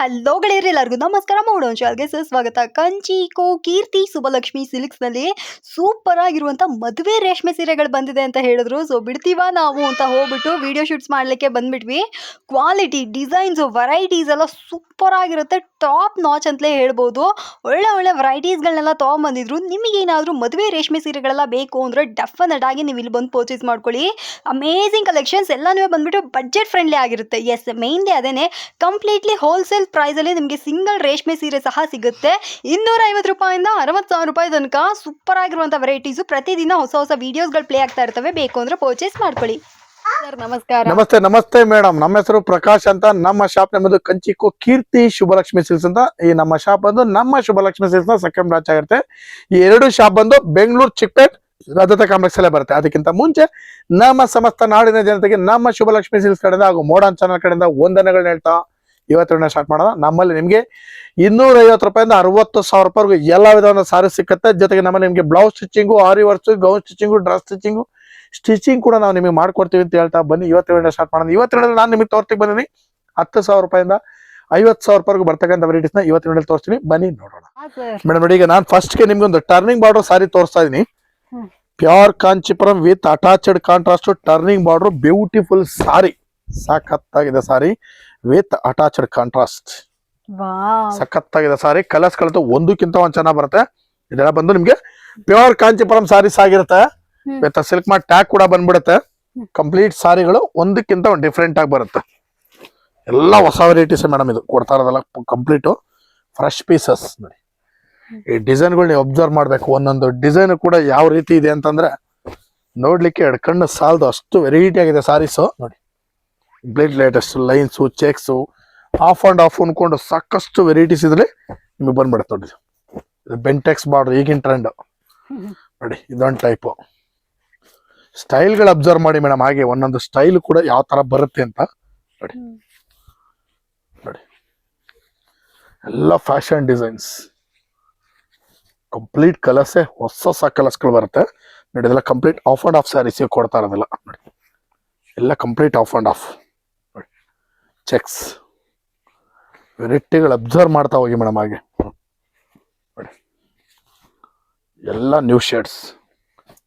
Hello ಗೆಳೆಯರಿ, ಎಲ್ಲರಿಗೂ ನಮಸ್ಕಾರ. ಮಾಡೋಣ ಶಾಲ್ಗೆ ಸರ್ ಸ್ವಾಗತ. ಕಂಚಿ ಕೋ ಕೀರ್ತಿ ಸುಬಲಕ್ಷ್ಮಿ ಸಿಲ್ಕ್ಸ್ನಲ್ಲಿ ಸೂಪರ್ ಆಗಿರುವಂಥ ಮದುವೆ ರೇಷ್ಮೆ ಸೀರೆಗಳು ಬಂದಿದೆ ಅಂತ ಹೇಳಿದ್ರು. ಸೊ ಬಿಡ್ತೀವ ನಾವು ಅಂತ ಹೋಗ್ಬಿಟ್ಟು ವಿಡಿಯೋ ಶೂಟ್ಸ್ ಮಾಡಲಿಕ್ಕೆ ಬಂದ್ಬಿಟ್ವಿ. ಕ್ವಾಲಿಟಿ ಡಿಸೈನ್ಸು ವೆರೈಟೀಸ್ ಎಲ್ಲ ಸೂಪರ್ ಆಗಿರುತ್ತೆ. ಟಾಪ್ ನಾಚ್ ಅಂತಲೇ ಹೇಳ್ಬೋದು. ಒಳ್ಳೆ ಒಳ್ಳೆ ವೆರೈಟೀಸ್ಗಳನ್ನೆಲ್ಲ ತೊಗೊಂಬಂದಿದ್ರು. ನಿಮಗೇನಾದರೂ ಮದುವೆ ರೇಷ್ಮೆ ಸೀರೆಗಳೆಲ್ಲ ಬೇಕು ಅಂದರೆ ಡೆಫಿನೆಟ್ ಆಗಿ ನೀವು ಇಲ್ಲಿ ಬಂದು ಪರ್ಚೇಸ್ ಮಾಡ್ಕೊಳ್ಳಿ. ಅಮೇಝಿಂಗ್ ಕಲೆಕ್ಷನ್ಸ್ ಎಲ್ಲನೂ ಬಂದ್ಬಿಟ್ಟು ಬಜೆಟ್ ಫ್ರೆಂಡ್ಲಿ ಆಗಿರುತ್ತೆ. ಎಸ್ ಮೇನ್ಲಿ ಅದೇನೆ. ಕಂಪ್ಲೀಟ್ಲಿ ಹೋಲ್ಸೇಲ್ ಪ್ರೈಸಲ್ಲಿ ನಿಮಗೆ ಸಿಂಗಲ್ ರೇಷ್ಮೆ ಸೀರೆ ಸಹ ಸಿಗುತ್ತೆ. ಇನ್ನೂರ ಐವತ್ತು ರೂಪಾಯಿಂದ ಅರವತ್ತು ಸಾವಿರ ರೂಪಾಯಿ ತನಕ ಸೂಪರ್ ಆಗಿರುವಂಥ ವೆರೈಟೀಸು ಪ್ರತಿದಿನ ಹೊಸ ಹೊಸ ವಿಡಿಯೋಸ್ಗಳು ಪ್ಲೇ ಆಗ್ತಾ ಇರ್ತವೆ. ಬೇಕು ಅಂದರೆ ಪರ್ಚೇಸ್ ಮಾಡ್ಕೊಳ್ಳಿ. ಸರ್ ನಮಸ್ಕಾರ. ನಮಸ್ತೆ ನಮಸ್ತೆ ಮೇಡಮ್ ನಮ್ಮ ಹೆಸರು ಪ್ರಕಾಶ್ ಅಂತ. ನಮ್ಮ ಶಾಪ್ ನಮ್ಮದು ಕಂಚಿಕೋ ಕೀರ್ತಿ ಶುಭಲಕ್ಷ್ಮಿ ಸಿಲ್ಸ್ ಅಂತ. ಈ ನಮ್ಮ ಶಾಪ್ ಬಂದು ನಮ್ಮ ಶುಭಲಕ್ಷ್ಮಿ ಸಿಲ್ಸ್ನ ಸೆಕೆಂಡ್ ಬ್ರಾಂಚ್ ಆಗಿರುತ್ತೆ. ಈ ಎರಡು ಶಾಪ್ ಬಂದು ಬೆಂಗಳೂರು, ಚಿಕ್ಕಪೇಟ್, ರಜತ ಕಾಂಪ್ಲೆಕ್ಸ್ ಅಲ್ಲೇ ಬರುತ್ತೆ. ಅದಕ್ಕಿಂತ ಮುಂಚೆ ನಮ್ಮ ಸಮಸ್ತ ನಾಡಿನ ಜನತೆಗೆ ನಮ್ಮ ಶುಭಲಕ್ಷ್ಮಿ ಸಿಲ್ಸ್ ಕಡೆಯಿಂದ ಹಾಗೂ ಮೋಡನ್ ಚಾನಲ್ ಕಡೆಯಿಂದ ವಂದನೆಗಳನ್ನ ಹೇಳ್ತಾ ಇವತ್ತಿನ ಸ್ಟಾರ್ಟ್ ಮಾಡೋಣ. ನಮ್ಮಲ್ಲಿ ನಿಮಗೆ ಇನ್ನೂರ ಐವತ್ತು ರೂಪಾಯಿಂದ ಅರವತ್ತು ಸಾವಿರ ರೂಪಾಯಿವರೆಗೂ ಎಲ್ಲ ವಿಧವಾದ ಸಾರಿ ಸಿಕ್ಕತ್ತೆ. ಜೊತೆಗೆ ನಮ್ಮಲ್ಲಿ ನಿಮಗೆ blouse stitching aari works gown stitching dress stitching stitching ಕೂಡ ನಾವು ನಿಮಗೆ ಮಾಡ್ಕೊಡ್ತೀವಿ ಅಂತ ಹೇಳ್ತಾ ಬನ್ನಿ. ಇವತ್ತಿನ ಸ್ಟಾರ್ಟ್ ಮಾಡೋಣ. ಇವತ್ತಿನ ನಾನು ನಿಮಗೆ ತೋರ್ತಿಗೆ ಬಂದಿನಿ ಹತ್ತು ಸಾವಿರ ರೂಪಾಯಿಂದ ಐವತ್ತು ಸಾವಿರ ರೂಪಾಯಿಗೂ ಬರ್ತಕ್ಕಂಥ ವೆರೈಟೀಸ್ನ ಇವತ್ತಿನ ತೋರಿಸ್ತೀನಿ. ಬನ್ನಿ ನೋಡೋಣ. ಮೇಡಮ್ ನೋಡಿ ಈಗ ನಾನು ಫಸ್ಟ್ಗೆ ನಿಮ್ಗೆ ಒಂದು ಟರ್ನಿಂಗ್ ಬಾರ್ಡರ್ ಸಾರಿ ತೋರಿಸ್ತಾ ಇದೀನಿ. Pure Kanchipuram with attached contrast turning border beautiful sari ಸಾಕತ್ತಾಗಿದೆ sari with attached contrast. ಸಖತ್ತಾಗಿದೆ ಸಾರಿ. ಕಲರ್ಸ್ ಕಲಿತು ಒಂದಕ್ಕಿಂತ ಒಂದ್ ಚೆನ್ನಾಗಿ ಬರುತ್ತೆ. ಇದೆಲ್ಲ ಬಂದು ನಿಮ್ಗೆ ಪ್ಯೂರ್ ಕಾಂಚಿಪುರಂ ಸಾರೀಸ್ ಆಗಿರುತ್ತೆ. ವಿತ್ ಸಿಲ್ಕ್ ಮಾರ್ಟ್ ಟ್ಯಾಗ್ ಕೂಡ ಬಂದ್ಬಿಡುತ್ತೆ. ಕಂಪ್ಲೀಟ್ ಸಾರಿಗಳು ಒಂದಕ್ಕಿಂತ ಒಂದು ಡಿಫ್ರೆಂಟ್ ಆಗಿ ಬರುತ್ತೆ. ಎಲ್ಲ ಹೊಸ ವೆರೈಟೀಸ್ ಮೇಡಮ್ ಇದು. ಕೊಡ್ತಾ ಇರೋದಲ್ಲ ಕಂಪ್ಲೀಟ್. ಫ್ರೆಶ್ ಪೀಸಸ್ ನೋಡಿ. ಈ ಡಿಸೈನ್ಗಳು ನೀವು ಅಬ್ಸರ್ವ್ ಮಾಡ್ಬೇಕು. ಒಂದೊಂದು ಡಿಸೈನ್ ಕೂಡ ಯಾವ ರೀತಿ ಇದೆ ಅಂತಂದ್ರೆ ನೋಡ್ಲಿಕ್ಕೆ ಎರಡು ಕಣ್ಣು ಸಾಲದು. ಅಷ್ಟು ವೆರೈಟಿ ಆಗಿದೆ ಸಾರೀಸು. ನೋಡಿ. Plaid latest, lines, checks, half and half ಅಂದ್ಕೊಂಡು ಸಾಕಷ್ಟು ವೆರೈಟೀಸ್ ಇದ್ರೆ ನಿಮಗೆ ಬಂದ್ಬಿಡುತ್ತೆ ನೋಡಿ ಇದು ಬೆಂಟೆಕ್ಸ್ ಬಾರ್ಡ್ರ್ ಈಗಿನ ಟ್ರೆಂಡ್ ನೋಡಿ, ಇದೊಂದು ಟೈಪು ಸ್ಟೈಲ್ಗಳು ಅಬ್ಸರ್ವ್ ಮಾಡಿ ಮೇಡಮ್, ಹಾಗೆ ಒಂದೊಂದು ಸ್ಟೈಲ್ ಕೂಡ ಯಾವ ಥರ ಬರುತ್ತೆ ಅಂತ. ನೋಡಿ. ನೋಡಿ. ಎಲ್ಲ ಫ್ಯಾಷನ್ ಡಿಸೈನ್ಸ್ ಕಂಪ್ಲೀಟ್ ಕಲರ್ಸೇ ಹೊಸ ಹೊಸ ಕಲರ್ಸ್ಗಳು ಬರುತ್ತೆ. ನೋಡಿ, ಇದೆಲ್ಲ complete half and half saris ಕೊಡ್ತಾ ಇರೋದಿಲ್ಲ. ನೋಡಿ. ಎಲ್ಲ complete half and half checks ವೆರೈಟಿಗಳು observe ಮಾಡ್ತಾ ಹೋಗಿ ಮೇಡಮ್ ಹಾಗೆ. ನೋಡಿ. ಎಲ್ಲ ನ್ಯೂ ಶೇಡ್ಸ್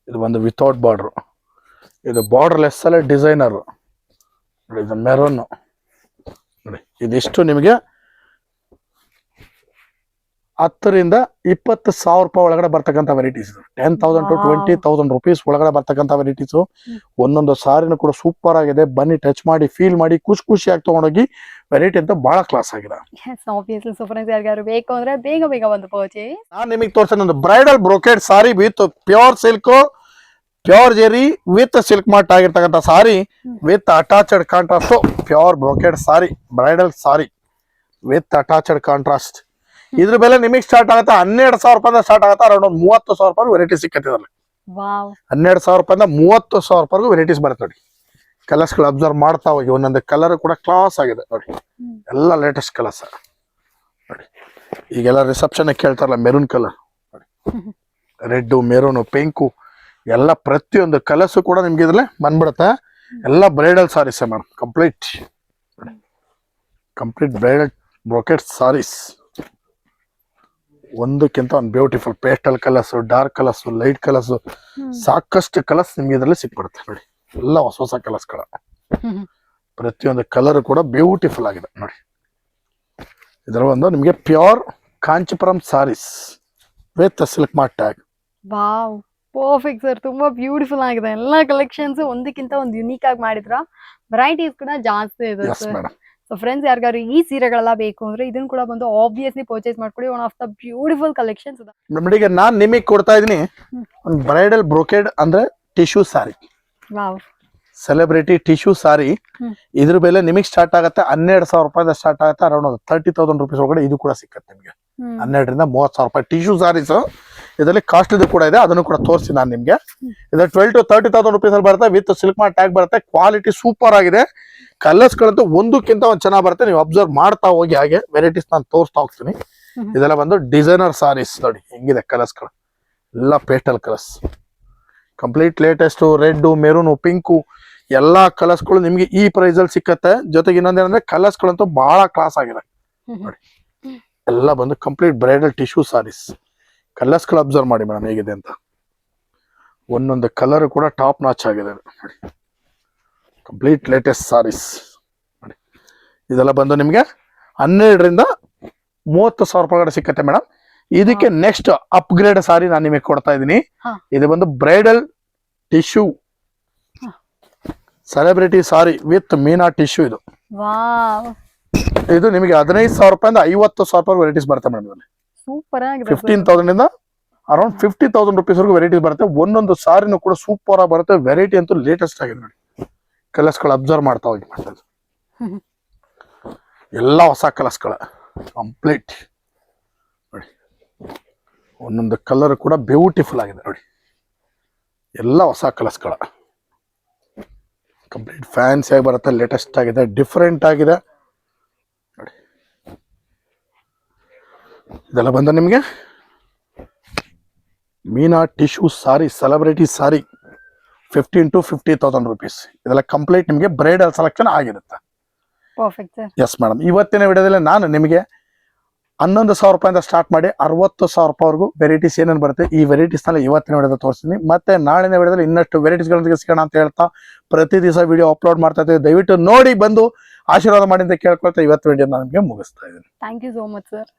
ಇದು ಒಂದು ವಿತೌಟ್ ಬಾರ್ಡ್ರು ಇದು ಬಾರ್ಡ್ರ್ಲೆಸ್ಸಲ್ಲೇ ಡಿಸೈನರು ಇದು ಮೆರೋನು ನೋಡಿ, ಇದಿಷ್ಟು ನಿಮಗೆ ಹತ್ತರಿಂದ ಇಪ್ಪತ್ತು ಸಾವಿರ ರೂಪಾಯಿ ಒಳಗಡೆ ಬರ್ತಕ್ಕಂಥ varieties ten thousand to. Twenty thousand rupees ಒಳಗಡೆ ಬರ್ತಕ್ಕಂಥ ವೆರೈಟೀಸು ಒಂದೊಂದು ಸಾರಿನೂ ಕೂಡ ಸೂಪರ್ ಆಗಿದೆ. ಬನ್ನಿ ಟಚ್ ಮಾಡಿ ಫೀಲ್ ಮಾಡಿ ಖುಷಿ ಖುಷಿಯಾಗಿ ತಗೊಂಡೋಗಿ ವೆರೈಟಿ ಅಂತ ಬಹಳ ಕ್ಲಾಸ್ ಆಗಿದೆ. ಬೇಕು ಅಂದ್ರೆ ಬೇಗ ಬೇಗ ಒಂದು ಪರ್ಚೇಸ್ ನಾನು ನಿಮಗೆ ತೋರಿಸ್ತೇನೆ ಒಂದು bridal brocade sari with pure silk pure zari with silk mart ಆಗಿರ್ತಕ್ಕಂಥ sari with attached contrast pure brocade sari bridal sari with attached contrast ಇದ್ರ ಬೆಲೆ ನಿಮಗೆ ಸ್ಟಾರ್ಟ್ ಆಗುತ್ತೆ. ಹನ್ನೆರಡು ಸಾವಿರ ರೂಪಾಯಿಂದ ಸ್ಟಾರ್ಟ್ ಆಗುತ್ತೆ. ಅರೌಂಡ್ ಒಂದು ಮೂವತ್ತು ಸಾವಿರ ರೂಪಾಯಿ ವೆರೈಟಿ ಸಿಕ್ಕತ್ತಿದ್ರಲ್ಲಿ ಇದ್ರಲ್ಲಿ. ಹನ್ನೆರಡು ಸಾವಿರ ರೂಪಾಯಿಂದ ಮೂವತ್ತು ಸಾವಿರ ರೂಪಾಯಿಗೂ ವೆರೈಟೀಸ್ ಬರುತ್ತೆ ನೋಡಿ. ಕಲರ್ಸ್ಗಳು ಅಬ್ಸರ್ವ್ ಮಾಡ್ತಾ ಹೋಗಿ. ಒಂದೊಂದು ಕಲರ್ ಕೂಡ ಕ್ಲಾಸ್ ಆಗಿದೆ ನೋಡಿ. ಎಲ್ಲ ಲೇಟೆಸ್ಟ್ ಕಲರ್ಸ್ ನೋಡಿ. ಈಗೆಲ್ಲ ರಿಸೆಪ್ಷನ್ ಕೇಳ್ತಾರಲ್ಲ ಮೆರೂನ್ ಕಲರ್ ನೋಡಿ. ರೆಡ್ ಮೆರೂನು ಪಿಂಕು ಎಲ್ಲ ಪ್ರತಿಯೊಂದು ಕಲರ್ಸು ಕೂಡ ನಿಮ್ಗೆ ಇದ್ರಲ್ಲೇ ಬಂದ್ಬಿಡುತ್ತೆ. ಎಲ್ಲ bridal saris ma'am complete complete bridal brocade saris ಒಂದಕ್ಕಿಂತ ಒಂದು beautiful pastel colours dark colours light colours ಸಾಕಷ್ಟು ಕಲರ್ಸ್ ನಿಮ್ಗೆ ಇದರಲ್ಲಿ ಸಿಕ್ಬಿಡುತ್ತೆ ನೋಡಿ. ಎಲ್ಲ ಹೊಸ ಹೊಸ ಕಲರ್ಸ್ಗಳ ಪ್ರತಿಯೊಂದು ಕಲರ್ ಕೂಡ ಬ್ಯೂಟಿಫುಲ್ ಆಗಿದೆ ನೋಡಿ. ಇದರ ಒಂದು ನಿಮಗೆ pure Kanchipuram saris with silk mart tag wow perfect sir ತುಂಬಾ ಬ್ಯೂಟಿಫುಲ್ ಆಗಿದೆ. ಎಲ್ಲ ಕಲೆಕ್ಷನ್ಸ್ ಒಂದಕ್ಕಿಂತ ಒಂದು ಯುನೀಕ್ ಆಗಿ ಮಾಡಿದ್ರ ವೆರೈಟೀಸ್ ಕೂಡ ಜಾಸ್ತಿ ಇದೆ ಸರ್ ಸೊ ಫ್ರೆಂಡ್ಸ್ ಯಾರಿಗಾರು ಈ ಸೀರೆಗಳೆಲ್ಲ ಬೇಕು ಅಂದ್ರೆ ಇದನ್ನ ಕೂಡ ಬಂದು ಆಬ್ವಿಯಸ್ಲಿ ಪರ್ಚೇಸ್ ಮಾಡ್ಕೊಳ್ಳಿ one of the beautiful collections ಇದೆ. ಮೇಡಮ್ ಈಗ ನಾನು ನಿಮಗೆ ಕೊಡ್ತಾ ಇದೀನಿ. ಒಂದು ಬ್ರೈಡಲ್ ಬ್ರೋಕೆಡ್ ಅಂದ್ರೆ tissue sari celebrity tissue sari. ಇದ್ರ ಬೆಲೆ ನಿಮಗೆ ಸ್ಟಾರ್ಟ್ ಆಗುತ್ತೆ. ಹನ್ನೆರಡು ಸಾವಿರ ರೂಪಾಯಿಂದ ಸ್ಟಾರ್ಟ್ ಆಗುತ್ತೆ. ಅರೌಂಡ್ ತರ್ಟಿ ತೌಸಂಡ್ ರುಪೀಸ್ ಒಳಗಡೆ ಇದು ಕೂಡ ಸಿಕ್ಕತ್ತೆ ನಿಮಗೆ. ಹನ್ನೆರಡರಿಂದ ಮೂವತ್ತು ಸಾವಿರ ರೂಪಾಯಿ ಟಿಶ್ಯೂ ಸಾರೀಸ್ ಇದರಲ್ಲಿ ಕಾಸ್ಟ್ಲಿದು ಕೂಡ ಇದೆ ಅದನ್ನು ಕೂಡ ತೋರಿಸಿ ನಾನು ನಿಮಗೆ. ಇದು twelve to thirty thousand rupees ಅಲ್ಲಿ ಬರುತ್ತೆ ವಿತ್ ಸಿಲ್ಕ್ ಮಾರ್ಟ್ ಟ್ಯಾಗ್ ಬರುತ್ತೆ ಕ್ವಾಲಿಟಿ ಸೂಪರ್ ಆಗಿದೆ. ಕಲರ್ಸ್ ಗಳಂತೂ ಒಂದಕ್ಕಿಂತ ಒಂದು ಚೆನ್ನಾಗಿ ಬರುತ್ತೆ ನೀವು ಅಬ್ಸರ್ವ್ ಮಾಡ್ತಾ ಹೋಗಿ ಹಾಗೆ ವೆರೈಟೀಸ್ ನಾನು ತೋರಿಸ್ತಾ ಹೋಗ್ತೀನಿ. ಇದೆಲ್ಲ ಬಂದು ಡಿಸೈನರ್ ಸಾರೀಸ್ ನೋಡಿ ಹೆಂಗಿದೆ ಕಲರ್ಸ್ಗಳು. ಎಲ್ಲ pastel colours complete latest red maroon pink ಎಲ್ಲಾ ಕಲರ್ಸ್ಗಳು ನಿಮಗೆ ಈ ಪ್ರೈಸ್ ಅಲ್ಲಿ ಸಿಕ್ಕತ್ತೆ. ಜೊತೆಗೆ ಇನ್ನೊಂದೇನಂದ್ರೆ ಕಲರ್ಸ್ಗಳಂತೂ ಬಹಳ ಕ್ಲಾಸ್ ಆಗಿದೆ. ನೋಡಿ. ಎಲ್ಲ ಬಂದು ಕಂಪ್ಲೀಟ್ ಬ್ರೈಡಲ್ ಟಿಶ್ಯೂ ಸಾರೀಸ್ ಕಲರ್ಸ್ಗಳು ಅಬ್ಸರ್ವ್ ಮಾಡಿ ಮೇಡಮ್ ಹೇಗಿದೆ ಅಂತ. ಒಂದೊಂದು ಕಲರ್ ಕೂಡ ಟಾಪ್ ನಾಚ್ ಆಗಿದೆ. ನೋಡಿ. ಕಂಪ್ಲೀಟ್ ಲೇಟೆಸ್ಟ್ ಸಾರೀಸ್ ನೋಡಿ. ಇದೆಲ್ಲ ಬಂದು ನಿಮಗೆ ಹನ್ನೆರಡರಿಂದ ಮೂವತ್ತು ಸಾವಿರ ರೂಪಾಯಿ ಸಿಕ್ಕತ್ತೆ ಮೇಡಮ್. ಇದಕ್ಕೆ ನೆಕ್ಸ್ಟ್ ಅಪ್ಗ್ರೇಡ್ ಸಾರಿ ನಾನು ನಿಮಗೆ ಕೊಡ್ತಾ ಇದ್ದೀನಿ. ಇದು ಬಂದು bridal tissue celebrity sari with Meena tissue ಇದು. ಇದು ನಿಮಗೆ ಹದಿನೈದು ಸಾವಿರ ರೂಪಾಯಿಂದ ಐವತ್ತು ಸಾವಿರ ರೂಪಾಯಿ ವೆರೈಟೀಸ್ ಬರುತ್ತೆ ಮೇಡಮ್ ಸೂಪರ್ ಆಗಿದೆ ಫಿಫ್ಟೀನ್ ತೌಸಂಡ್ ಇಂದ ಅರೌಂಡ್ ಫಿಫ್ಟಿ ತೌಸಂಡ್ ರುಪೀಸ್ ವರೆಗೂ ವೆರೈಟಿ ಬರುತ್ತೆ. ಒಂದೊಂದು ಸಾರಿನೂ ಕೂಡ ಸೂಪರ್ ಆಗಿ ಬರುತ್ತೆ. ವೆರೈಟಿ ಅಂತೂ ಲೇಟೆಸ್ಟ್ ಆಗಿದೆ ನೋಡಿ. ಕಲರ್ಸ್ಗಳು ಅಬ್ಸರ್ವ್ ಮಾಡ್ತಾ ಹೋಗಿ. ಎಲ್ಲ ಹೊಸ ಕಲರ್ಸ್ಗಳ ಕಂಪ್ಲೀಟ್ ನೋಡಿ. ಒಂದೊಂದು ಕಲರ್ ಕೂಡ ಬ್ಯೂಟಿಫುಲ್ ಆಗಿದೆ ನೋಡಿ. ಎಲ್ಲ ಹೊಸ ಕಲರ್ಸ್ಗಳ ಕಂಪ್ಲೀಟ್ ಫ್ಯಾನ್ಸಿ ಆಗಿ ಬರುತ್ತೆ. ಲೇಟೆಸ್ಟ್ ಆಗಿದೆ. ಡಿಫ್ರೆಂಟ್ ಆಗಿದೆ. ಇದೆಲ್ಲ ಬಂದ ನಿಮಗೆ? Meena tissue sari celebrity sari fifteen to fifty thousand rupees ಇದೆಲ್ಲ ಕಂಪ್ಲೀಟ್ ನಿಮಗೆ ಬ್ರೈಡಲ್ ಸೆಲೆಕ್ಷನ್ ಆಗಿರುತ್ತೆ. ಎಸ್ ಮೇಡಮ್ ಇವತ್ತಿನ ವಿಡಿಯೋದಲ್ಲಿ ನಾನು ನಿಮಗೆ ಹನ್ನೊಂದು ಸಾವಿರ ರೂಪಾಯಿಂದ ಸ್ಟಾರ್ಟ್ ಮಾಡಿ ಅರವತ್ತು ಸಾವಿರ ರೂಪಾಯಿವರೆಗೂ ವೆರೈಟೀಸ್ ಏನೇನು ಬರುತ್ತೆ ಈ ವೆರೈಟೀಸ್ನೆಲ್ಲ ಇವತ್ತಿನ ವಿಡಿಯೋದಲ್ಲಿ ತೋರಿಸ್ತೀನಿ. ಮತ್ತೆ ನಾಳಿನ ವಿಡಿಯೋದಲ್ಲಿ ಇನ್ನಷ್ಟು ವೆರೈಟೀಸ್ಗಳೊಂದಿಗೆ ಸಿಗೋಣ ಅಂತ ಹೇಳ್ತಾ ಪ್ರತಿ ದಿವಸ ವಿಡಿಯೋ ಅಪ್ಲೋಡ್ ಮಾಡ್ತಾ ಇದ್ದೀವಿ. ದಯವಿಟ್ಟು ನೋಡಿ ಬಂದು ಆಶೀರ್ವಾದ ಮಾಡಿ ಅಂತ ಕೇಳ್ಕೊಳ್ತಾ ಇವತ್ತು ವಿಡಿಯೋ ನಾನು ನಿಮಗೆ ಮುಗಿಸ್ತಾ ಇದ್ದೀನಿ. Thank you so much sir